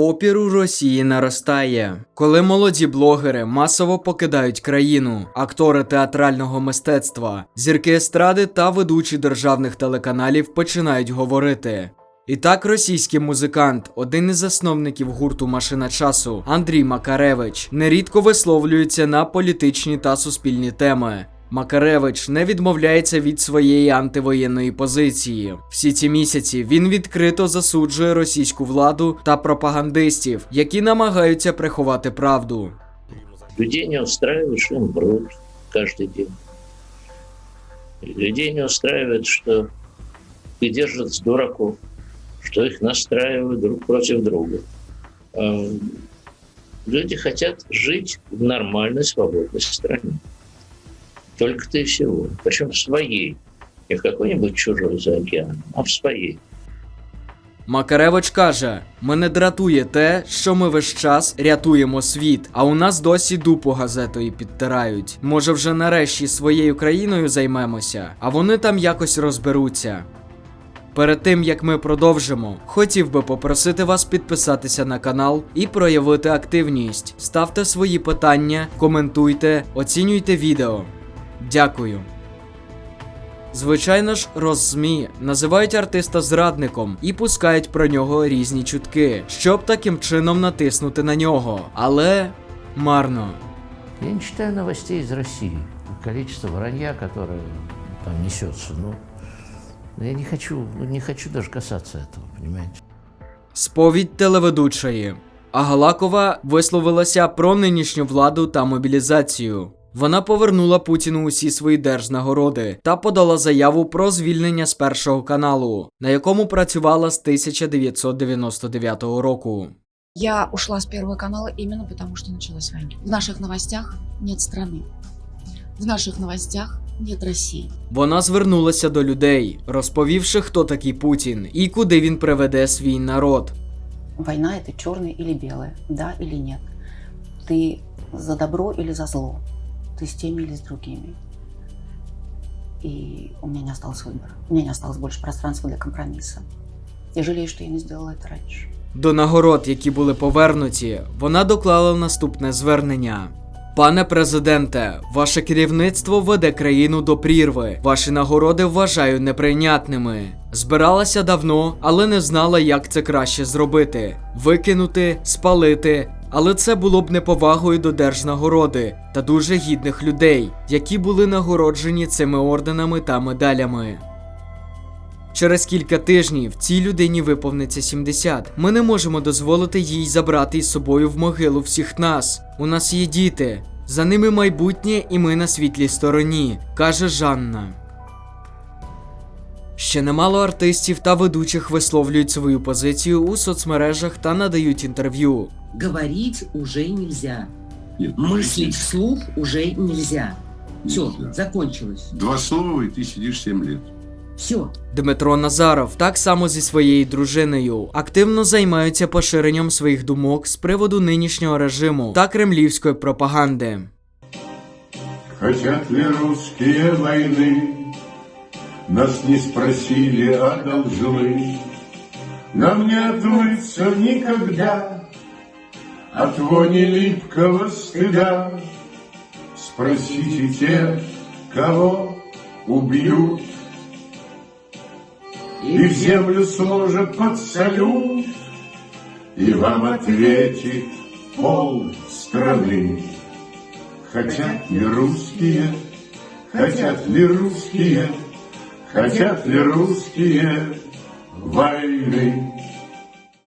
Опір у Росії наростає, коли молоді блогери масово покидають країну, актори театрального мистецтва, зірки естради та ведучі державних телеканалів починають говорити. І так російський музикант, один із засновників гурту Машина часу Андрій Макаревич, нерідко висловлюється на політичні та суспільні теми. Макаревич не відмовляється від своєї антивоєнної позиції. Всі ці місяці він відкрито засуджує російську владу та пропагандистів, які намагаються приховати правду. Людей не что им врут каждый день. Людей не устраивает, что их держат с дураков, что их настраивают друг против друга. Люди хотят жить в нормальной, свободной стране. Только-то и всего. Причем своей. Не в какой-нибудь чужой за океаном, а в своей. Макаревич каже: мене дратує те, що ми весь час рятуємо світ, а у нас досі дупу газетою підтирають. Може, вже нарешті своєю країною займемося, а вони там якось розберуться. Перед тим як ми продовжимо, хотів би попросити вас підписатися на канал і проявити активність. Ставте свої питання, коментуйте, оцінюйте відео. Дякую. Звичайно ж, роззмі називають артиста зрадником і пускають про нього різні чутки, щоб таким чином натиснути на нього. Але марно. Я не читаю новостей из России. Количество вранья, которое там несется, ну, я не хочу, ну, не хочу даже касаться этого, понимаете? Сповідь телеведучої. Агалакова висловилася про нинішню владу та мобілізацію. Вона повернула Путіну усі свої держнагороди та подала заяву про звільнення з першого каналу, на якому працювала з 1999 року. Я ушла с Первого канала именно потому, что началась война. В наших новостях нет страны. В наших новостях нет России. Вона звернулася до людей, розповівши, хто такий Путін і куди він приведе свій народ. Война это черное или белое, да или нет. Ты за добро или за зло. Ты с теми или с другими. И у меня не осталось выбора. У меня не осталось больше пространства для компромисса. Я жалею, что я не сделала это раньше. До нагород, які були повернуті, вона доклала наступне звернення. Пане президенте, ваше керівництво веде країну до прірви. Ваші нагороди вважаю неприйнятними. Збиралася давно, але не знала, як це краще зробити: викинути, спалити. але це було б неповагою до держнагороди та дуже гідних людей, які були нагороджені цими орденами та медалями. Через кілька тижнів цій людині виповниться 70. Ми не можемо дозволити їй забрати із собою в могилу всіх нас. У нас є діти. За ними майбутнє, і ми на світлій стороні, каже Жанна. Ще немало артистів та ведучих висловлюють свою позицію у соцмережах та надають інтерв'ю. говорить уже нельзя. Нет, Мыслить вслух уже нельзя. Все, Нельзя. закончилось. Два слова, и ты сидишь 7 лет. Все. Дмитро Назаров так само зі своєю дружиною активно займаються поширенням своїх думок з приводу нинішнього режиму та кремлівської пропаганди. Хотят ли русские войны? Нас не спросили, а должны. Нам не отмыться никогда От вони липкого стыда. Спросите тех, кого убьют, И в землю сложат под салют, И вам ответит пол страны. Хотят ли русские, хотят ли русские, хотят ли русские войны?